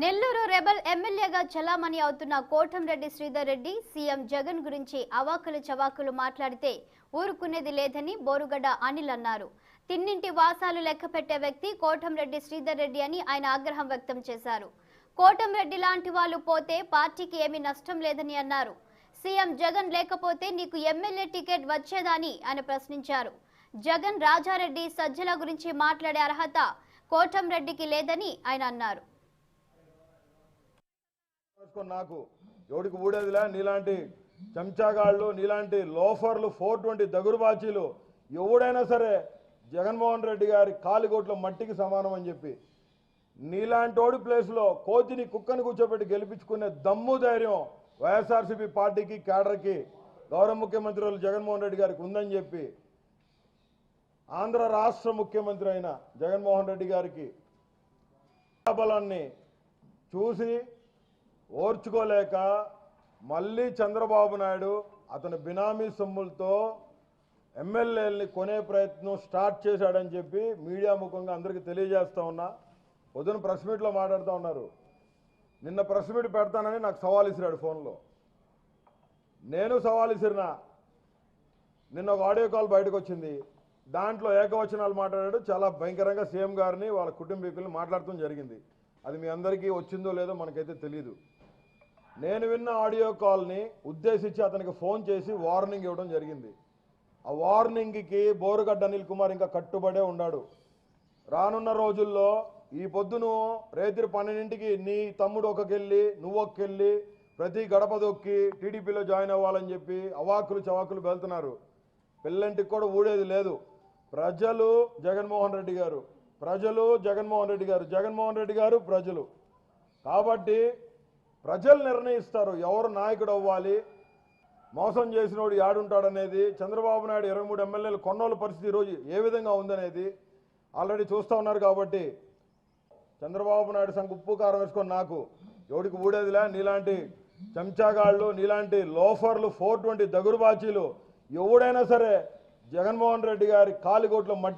Nellore rebel ఎమ్మెల్యేగా చలామణి అవుతున్న కోటంరెడ్డి శ్రీధర్ రెడ్డి సీఎం జగన్ గురించి అవాకులు చవాకులు మాట్లాడితే ఊరుకునేది లేదని బోరుగడ్డ అనిల్ అన్నారు. తిన్నింటి వాసాలు లెక్కపెట్టే వ్యక్తి కోటంరెడ్డి శ్రీధర్ రెడ్డి అని ఆయన ఆగ్రహం వ్యక్తం చేశారు. కోటంరెడ్డి లాంటి వాళ్ళు పోతే పార్టీకి ఏమీ నష్టం లేదని అన్నారు. సీఎం జగన్ లేకపోతే నీకు ఎమ్మెల్యే టికెట్ వచ్చేదని ఆయన ప్రశ్నించారు. జగన్ రాజారెడ్డి సజ్జల గురించి మాట్లాడే అర్హత కోటంరెడ్డికి లేదని ఆయన అన్నారు. చేసుకొని నాకు ఎవడికి ఊడేదిలే? నీలాంటి చెంచాగాళ్ళు నీలాంటి లోఫర్లు ఫోర్ ట్వంటీ దగురుబాచీలు ఎవడైనా సరే జగన్మోహన్ రెడ్డి గారి కాలిగోట్లో మట్టికి సమానం అని చెప్పి నీలాంటి ఓడి ప్లేస్లో కోతిని కుక్కని కూర్చోబెట్టి గెలిపించుకునే దమ్ము ధైర్యం వైఎస్ఆర్సీపీ పార్టీకి కేడర్కి గౌరవ ముఖ్యమంత్రి జగన్మోహన్ రెడ్డి గారికి ఉందని చెప్పి ఆంధ్ర రాష్ట్ర ముఖ్యమంత్రి అయిన జగన్మోహన్ రెడ్డి గారికి బలాన్ని చూసి ఓర్చుకోలేక మళ్ళీ చంద్రబాబు నాయుడు అతని బినామీ సొమ్ములతో ఎమ్మెల్యేలని కొనే ప్రయత్నం స్టార్ట్ చేశాడని చెప్పి మీడియా ముఖంగా అందరికీ తెలియజేస్తా ఉన్నా. పొద్దున ప్రెస్ మీట్లో మాట్లాడుతూ ఉన్నారు. నిన్న ప్రెస్ మీట్ పెడతానని నాకు సవాల్ ఇసిరాడు ఫోన్లో. నేను సవాల్ ఇసిరినా నిన్న ఒక ఆడియో కాల్ బయటకు వచ్చింది దాంట్లో ఏకవచనాలు మాట్లాడాడు. చాలా భయంకరంగా సీఎం గారిని వాళ్ళ కుటుంబీకుల్ని మాట్లాడటం జరిగింది. అది మీ అందరికీ వచ్చిందో లేదో మనకైతే తెలియదు నేను విన్న ఆడియో కాల్ని ఉద్దేశించి అతనికి ఫోన్ చేసి వార్నింగ్ ఇవ్వడం జరిగింది. ఆ వార్నింగ్కి బోరుగడ్డ అనిల్ కుమార్ ఇంకా కట్టుబడే ఉన్నాడు. రానున్న రోజుల్లో ఈ పొద్దును రేతిరి పన్నెండింటికి నీ తమ్ముడు ఒకకెళ్ళి నువ్వు ఒకకెళ్ళి ప్రతి గడప దొక్కి టీడీపీలో జాయిన్ అవ్వాలని చెప్పి అవాకులు చవాకులు వెళ్తున్నారు పిల్లంటికి కూడా ఊడేది లేదు. ప్రజలు జగన్మోహన్ రెడ్డి గారు ప్రజలు జగన్మోహన్ రెడ్డి గారు జగన్మోహన్ రెడ్డి గారు ప్రజలు. కాబట్టి ప్రజలు నిర్ణయిస్తారు ఎవరు నాయకుడు అవ్వాలి. మోసం చేసినోడు యాడుంటాడనేది చంద్రబాబు నాయుడు ఇరవై మూడు ఎమ్మెల్యేలు కొన్నోళ్ళ పరిస్థితి ఈరోజు ఏ విధంగా ఉందనేది ఆల్రెడీ చూస్తూ ఉన్నారు కాబట్టి చంద్రబాబు నాయుడు సంగ ఉప్పు కారం వేసుకొని నాకు ఎవడికి ఊడేదిలే. నీలాంటి చెంచాగాళ్ళు నీలాంటి లోఫర్లు ఫోర్ ట్వంటీ దగురుబాచీలు ఎవడైనా సరే జగన్మోహన్ రెడ్డి గారి కాలికోట్లో మట్టి